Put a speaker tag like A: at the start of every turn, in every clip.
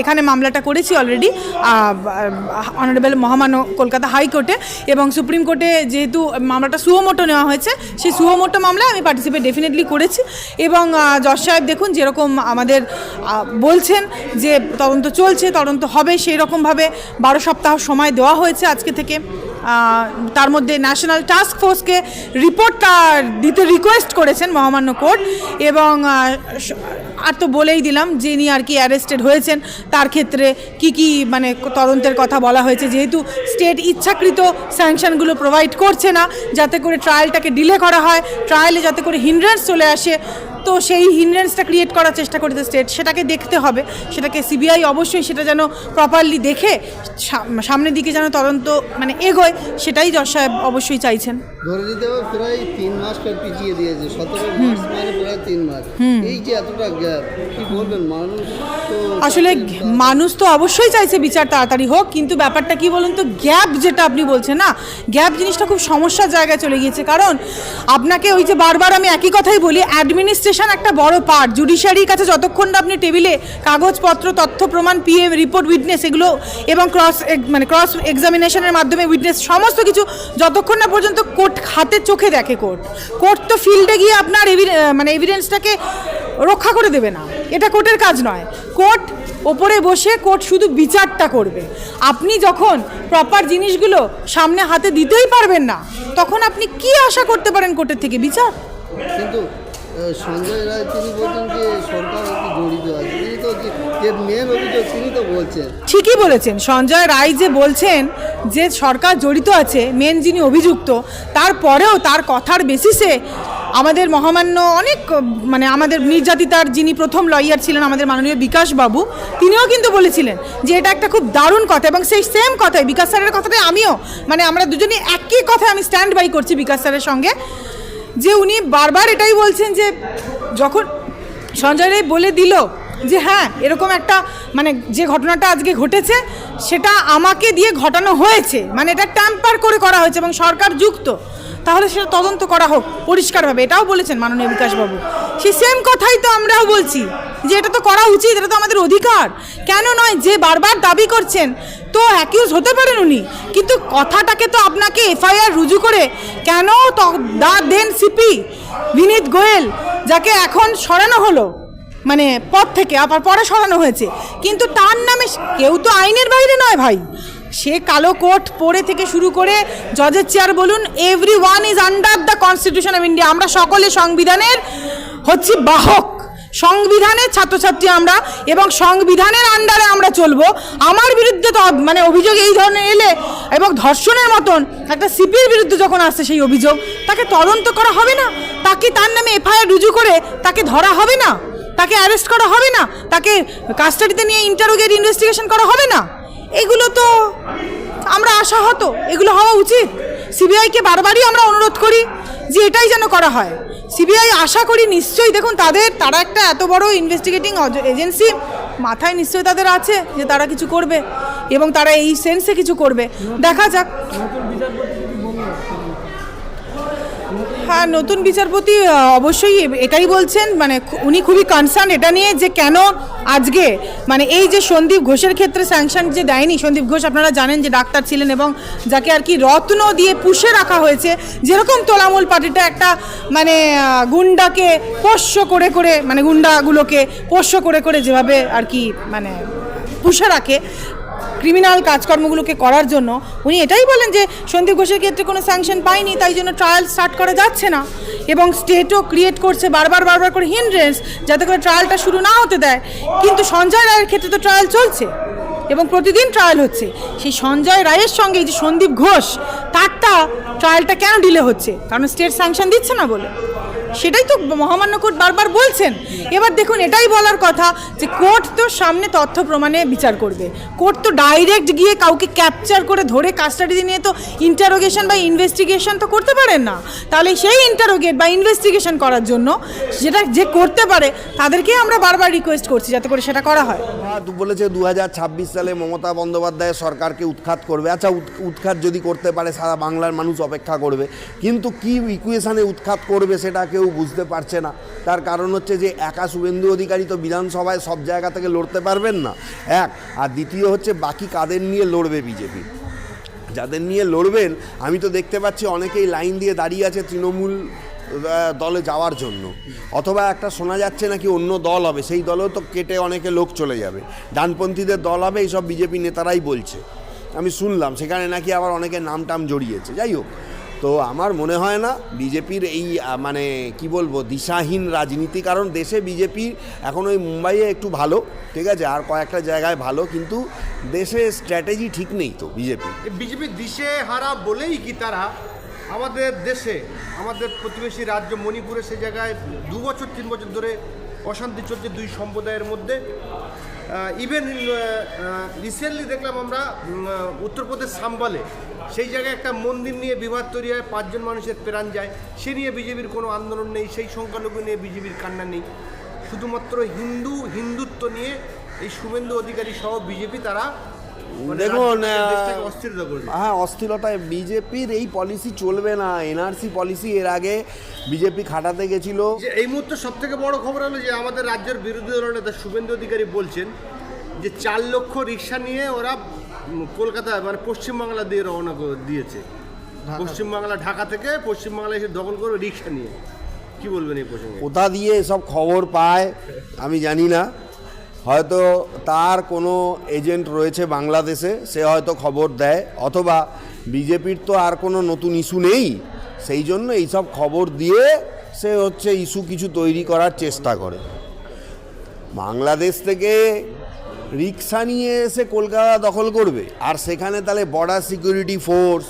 A: এখানে মামলাটা করেছি অলরেডি অনারেবল মহামান্য কলকাতা হাইকোর্টে, এবং সুপ্রিম কোর্টে যেহেতু মামলাটা সুহমোটো নেওয়া হয়েছে, সেই সুহমোটো মামলায় আমি পার্টিসিপেট ডেফিনেটলি করেছি। এবং জজ সাহেব দেখুন, যেরকম আমাদের বলছেন যে তদন্ত চলছে, তদন্ত হবে সেই রকমভাবে বারো সপ্তাহ সময় দেওয়া হয়েছে আজকে থেকে। তার মধ্যে ন্যাশনাল টাস্ক ফোর্সকে রিপোর্টটা দিতে রিকোয়েস্ট করেছেন মহামান্য কোর্ট এবং আর তো বলেই দিলাম যিনি আর কি অ্যারেস্টেড হয়েছেন, তার ক্ষেত্রে কি কি মানে তদন্তের কথা বলা হয়েছে, যেহেতু স্টেট ইচ্ছাকৃত স্যাংশনগুলো প্রোভাইড করছে না, যাতে করে ট্রায়ালটাকে ডিলে করা হয় ট্রায়ালে যাতে করে হিন্ড্রেন্স চলে আসে তো সেই হিন্ড্রেন্সটা ক্রিয়েট করার চেষ্টা করেছে স্টেট সেটাকে দেখতে হবে। সেটাকে সিবিআই অবশ্যই সেটা যেন প্রপারলি দেখে সাম- সামনের দিকে যেন তদন্ত মানে এগোয় সেটাই জজ সাহেব অবশ্যই চাইছেন।
B: ধরে নিতে হবে প্রায় তিন মাস পর পিছিয়ে দিয়েছে। সতেরো মার্চ মানে প্রায় তিন মাস। এই যে এতটা গ্যাপ কি বলবেন? মানুষ তো
A: আসলে মানুষ তো অবশ্যই চাইছে বিচার তাড়াতাড়ি হোক কিন্তু ব্যাপারটা কি বলুন তো? গ্যাপ যেটা আপনি বলছেন না গ্যাপ জিনিসটা খুব সমস্যার জায়গায় চলে গিয়েছে। কারণ আপনাকে ওই যে বারবার আমি একই কথাই বলি অ্যাডমিনিস্ট্রেশন একটা বড় পার্ট জুডিশিয়ারির কাছে যতক্ষণ না আপনি টেবিলে কাগজপত্র, তথ্য, প্রমাণ পিএম রিপোর্ট উইটনেস এগুলো এবং ক্রস মানে ক্রস এক্সামিনেশনের মাধ্যমে উইটনেস সমস্ত কিছু যতক্ষণ না পর্যন্ত কোর্ট হাতে চোখে দেখে কোর্ট কোর্ট তো ফিল্ডে গিয়ে আপনার মানে এভিডেন্সটাকে রক্ষা করে দেবে না। এটা কোর্টের কাজ নয়। কোর্ট ওপরে বসে কোর্ট শুধু বিচারটা করবে। আপনি যখন প্রপার জিনিসগুলো সামনে হাতে দিতেই পারবেন না, তখন আপনি কি আশা করতে পারেন কোর্টের থেকে? বিচার?
B: কিন্তু সঞ্জয় রায়, তিনি বলছেন যে সরকার জড়িত আছে। তিনি তো মেন অভিযোগ তিনি তো বলছেন।
A: ঠিকই বলেছেন। সঞ্জয় রায় যে বলছেন যে সরকার জড়িত আছে মেন যিনি অভিযুক্ত, তারপরেও তার কথার বেসিসে আমাদের মহামান্য অনেক মানে আমাদের নির্যাতিতার যিনি প্রথম লয়ার ছিলেন আমাদের মাননীয় বিকাশ বাবু, তিনিও কিন্তু বলেছিলেন যে এটা একটা খুব দারুণ কথা এবং সেই সেম কথাই, বিকাশ স্যারের কথাটাই আমিও মানে আমরা দুজনই একই কথায় আমি স্ট্যান্ড বাই করছি বিকাশ স্যারের সঙ্গে। যে উনি বারবার এটাই বলছেন যে যখন সঞ্জয় বলে দিল যে হ্যাঁ এরকম একটা মানে যে ঘটনাটা আজকে ঘটেছে, সেটা আমাকে দিয়ে ঘটানো হয়েছে। মানে এটা ট্যাম্পার করে করা হয়েছে এবং সরকার যুক্ত। তাহলে সেটা তদন্ত করা হোক, পরিষ্কারভাবে। এটাও বলেছেন মাননীয় বিকাশবাবু। সেই সেম কথাই তো আমরাও বলছি। যে এটা তো করা উচিত, এটা তো আমাদের অধিকার। কেন নয়, যে বারবার দাবি করছেন, তো অ্যাকিউজ হতে পারেন উনি। কিন্তু কথাটাকে তো আপনাকে এফআইআর রুজু করে কেন দা দেন সিপি বিনীত গোয়েল, যাকে এখন সরানো হলো মানে পদ থেকে, আবার পরে সরানো হয়েছে। কিন্তু তার নামে কেউ তো আইনের বাইরে নয় ভাই। সে কালো কোট পরে থেকে শুরু করে জজের চেয়ার বলুন every one is under the constitution of India আমরা সকলে সংবিধানের হচ্ছি বাহক। সংবিধানের ছাত্রছাত্রী আমরা এবং সংবিধানের আন্ডারে আমরা চলবো। আমার বিরুদ্ধে তো মানে অভিযোগ এই ধরনের এলে এবং ধর্ষণের মতন একটা সিপির বিরুদ্ধে যখন আসছে সেই অভিযোগ, তাকে তদন্ত করা হবে না? তাকে তার নামে এফআইআর রুজু করে তাকে ধরা হবে না? তাকে অ্যারেস্ট করা হবে না? তাকে কাস্টাডিতে নিয়ে ইন্টারোগেট ইনভেস্টিগেশন করা হবে না? এগুলো তো আমরা আশাহত। এগুলো হওয়া উচিত। সিবিআইকে বারবারই আমরা অনুরোধ করি যে এটাই যেন করা হয়। সিবিআই আশা করি নিশ্চয়ই দেখুন তাদের, তারা একটা এত বড় ইনভেস্টিগেটিং এজেন্সি মাথায় নিশ্চয়ই তাদের আছে যে তারা কিছু করবে এবং তারা এই সেন্সে কিছু করবে। দেখা যাক। হ্যাঁ নতুন বিচারপতি অবশ্যই এটাই বলছেন মানে উনি খুবই কনসার্ন এটা নিয়ে যে কেন আজকে মানে এই যে সন্দীপ ঘোষের ক্ষেত্রে স্যাংশন যে দেয়নি, সন্দীপ ঘোষ আপনারা জানেন যে ডাক্তার ছিলেন এবং যাকে আর কি রত্ন দিয়ে পুষে রাখা হয়েছে, যেরকম তোলামূল পার্টিটা একটা মানে গুন্ডাকে পোষ্য করে করে মানে গুন্ডাগুলোকে পোষ্য করে করে যেভাবে আর কি মানে পুষে রাখে ক্রিমিনাল কাজকর্মগুলোকে করার জন্য, উনি এটাই বলেন যে সন্দীপ ঘোষের ক্ষেত্রে কোনো স্যাংশন পায়নি, তাই জন্য ট্রায়াল স্টার্ট করা যাচ্ছে না। এবং স্টেটও ক্রিয়েট করছে বারবার বারবার করে হিন্ড্রেন্স যাতে করে ট্রায়ালটা শুরু না হতে দেয়। কিন্তু সঞ্জয় রায়ের ক্ষেত্রে তো ট্রায়াল চলছে এবং প্রতিদিন ট্রায়াল হচ্ছে। সেই সঞ্জয় রায়ের সঙ্গে এই যে সন্দীপ ঘোষ, তারটা ট্রায়ালটা কেন ডিলে হচ্ছে? কারণ স্টেট স্যাংশন দিচ্ছে না বলে। সেটাই তো মহামান্য কোর্ট বারবার বলছেন। এবার দেখুন, এটাই বলার কথা যে কোর্ট তো সামনে তথ্য প্রমাণে বিচার করবে। কোর্ট তো ডাইরেক্ট গিয়ে কাউকে ক্যাপচার করে ধরে কাস্টাডিতে নিয়ে তো ইন্টারোগেশন বা ইনভেস্টিগেশন তো করতে পারেন না। তাহলে সেই ইন্টারোগেট বা ইনভেস্টিগেশন করার জন্য যেটা যে করতে পারে, তাদেরকে আমরা বারবার রিকোয়েস্ট করছি যাতে করে সেটা করা হয়।
C: বলেছে দু হাজার ছাব্বিশ সালে মমতা বন্দ্যোপাধ্যায় সরকারকে উৎখাত করবে। আচ্ছা উৎ- উৎখাত যদি করতে পারে, সারা বাংলার মানুষ অপেক্ষা করবে। কিন্তু কি ইকুয়েশানে উৎখাত করবে সেটা কেউ কেউ বুঝতে পারছে না। তার কারণ হচ্ছে যে একা শুভেন্দু অধিকারী তো বিধানসভায় সব জায়গা থেকে লড়তে পারবেন না। এক, আর দ্বিতীয় হচ্ছে বাকি কাদের নিয়ে লড়বে বিজেপি? যাদের নিয়ে লড়বেন, আমি তো দেখতে পাচ্ছি অনেকেই লাইন দিয়ে দাঁড়িয়ে আছে তৃণমূল দলে যাওয়ার জন্য। অথবা একটা শোনা যাচ্ছে নাকি অন্য দল হবে, সেই দলেও তো কেটে অনেকে লোক চলে যাবে। ডানপন্থীদের দল হবে, এইসব বিজেপি নেতারাই বলছে। আমি শুনলাম, সেখানে নাকি আবার অনেকে নাম টাম জড়িয়েছে। যাই হোক তো আমার মনে হয় না বিজেপির এই মানে কি বলব, দিশাহীন রাজনীতি, কারণ দেশে বিজেপি এখন ওই মুম্বাইয়ে একটু ভালো, ঠিক আছে, আর কয়েকটা জায়গায় ভালো, কিন্তু দেশে স্ট্র্যাটেজি ঠিক নেই তো বিজেপি।
D: বিজেপি দিশে হারা বলেই কি তারা? আমাদের দেশে, আমাদের প্রতিবেশী রাজ্য মণিপুরে সে জায়গায় দু বছর, তিন বছর ধরে অশান্তি চলছে দুই সম্প্রদায়ের মধ্যে। ইভেন রিসেন্টলি দেখলাম আমরা উত্তরপ্রদেশ সাম্বালে। সেই জায়গায় একটা মন্দির নিয়ে বিবাদ তৈরি হয়, পাঁচজন মানুষের প্রাণ যায়। সে নিয়ে বিজেপির কোনো আন্দোলন নেই, সেই সংখ্যালঘু নিয়ে বিজেপির কান্না নেই। শুধুমাত্র হিন্দু, হিন্দুত্ব নিয়ে এই শুভেন্দু অধিকারী সহ বিজেপি তারা
C: দেখুন
D: করে দিচ্ছে।
C: হ্যাঁ অস্থিরতায় বিজেপির এই পলিসি চলবে না এনআরসি পলিসি এর আগে বিজেপি খাটাতে গেছিল।
D: এই মুহূর্তে সব থেকে বড় খবর হলো যে আমাদের রাজ্যের বিরোধী দলের নেতা শুভেন্দু অধিকারী বলছেন যে চার লক্ষ রিক্সা নিয়ে ওরা কলকাতা মানে পশ্চিমবাংলা দিয়ে রওনা করে দিয়েছে। পশ্চিমবাংলা ঢাকা থেকে পশ্চিমবাংলা এসে দখল করে রিক্সা নিয়ে। কি বলবেন এই প্রসঙ্গে?
C: কোথা দিয়ে এসব খবর পায় আমি জানি না। হয়তো তার কোনো এজেন্ট রয়েছে বাংলাদেশে, সে হয়তো খবর দেয়, অথবা বিজেপির তো আর কোনো নতুন ইস্যু নেই, সেই জন্য এইসব খবর দিয়ে সে হচ্ছে ইস্যু কিছু তৈরি করার চেষ্টা করে। বাংলাদেশ থেকে রিক্সা নিয়ে এসে কলকাতা দখল করবে, আর সেখানে তাহলে বর্ডার সিকিউরিটি ফোর্স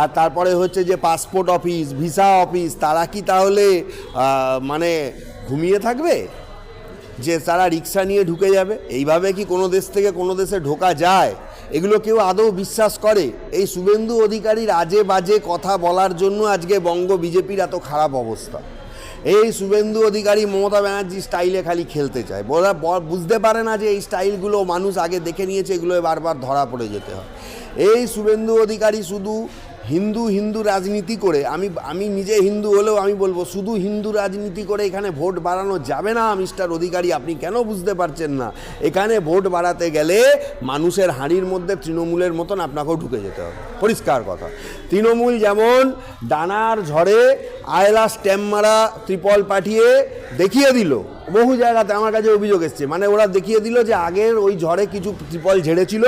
C: আর তারপরে হচ্ছে যে পাসপোর্ট অফিস ভিসা অফিস তারা কি তাহলে মানে ঘুমিয়ে থাকবে? যে তারা রিক্সা নিয়ে ঢুকে যাবে। এইভাবে কি কোনো দেশ থেকে কোনো দেশে ঢোকা যায়? এগুলো কেউ আদৌ বিশ্বাস করে? এই শুভেন্দু অধিকারীর আজে বাজে কথা বলার জন্য আজকে বঙ্গ বিজেপির এত খারাপ অবস্থা। এই শুভেন্দু অধিকারী মমতা ব্যানার্জি স্টাইলে খালি খেলতে চায়। বলা বুঝতে পারে না যে এই স্টাইলগুলো মানুষ আগে দেখে নিয়েছে, এগুলো বারবার ধরা পড়ে যেতে হয়। এই শুভেন্দু অধিকারী শুধু হিন্দু হিন্দু রাজনীতি করে, আমি আমি নিজে হিন্দু হলেও আমি বলব, শুধু হিন্দু রাজনীতি করে এখানে ভোট বাড়ানো যাবে না, মিস্টার অধিকারী, আপনি কেন বুঝতে পারছেন না? এখানে ভোট বাড়াতে গেলে মানুষের হাঁড়ির মধ্যে তৃণমূলের মতন আপনাকেও ঢুকে যেতে হবে। পরিষ্কার কথা। তৃণমূল যেমন ডানার ঝড়ে আয়লা স্ট্যাম্প মারা ত্রিপল পাঠিয়ে দেখিয়ে দিল। বহু জায়গাতে আমার কাছে অভিযোগ এসছে। মানে ওরা দেখিয়ে দিল যে আগের ওই ঝড়ে কিছু ত্রিপল ঝেড়েছিল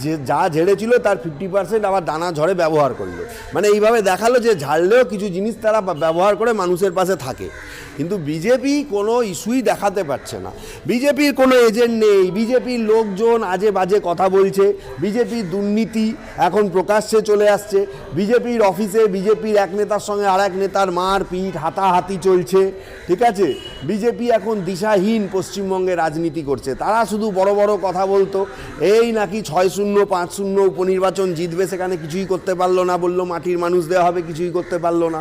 C: যে যা ঝেড়েছিল তার ফিফটি পার্সেন্ট আবার দানা ঝড়ে ব্যবহার করল। মানে এইভাবে দেখাল যে ঝাড়লেও কিছু জিনিস তারা ব্যবহার করে মানুষের পাশে থাকে। কিন্তু বিজেপি কোনো ইস্যুই দেখাতে পারছে না। বিজেপির কোনো এজেন্ট নেই। বিজেপির লোকজন আজে বাজে কথা বলছে। বিজেপির দুর্নীতি এখন প্রকাশ্যে চলে আসছে। বিজেপির অফিসে বিজেপির এক নেতার সঙ্গে আর এক নেতার মার পিঠ হাতাহাতি চলছে। ঠিক আছে? বিজেপি এখন দিশাহীন পশ্চিমবঙ্গে রাজনীতি করছে। তারা শুধু বড় বড় কথা বলতো, এই নাকি ছয় শূন্য, পাঁচ শূন্য, উপনির্বাচন জিতবে সেখানে কিছুই করতে পারল না বলল, মাটির মানুষ দেওয়া হবে, কিছুই করতে পারল না।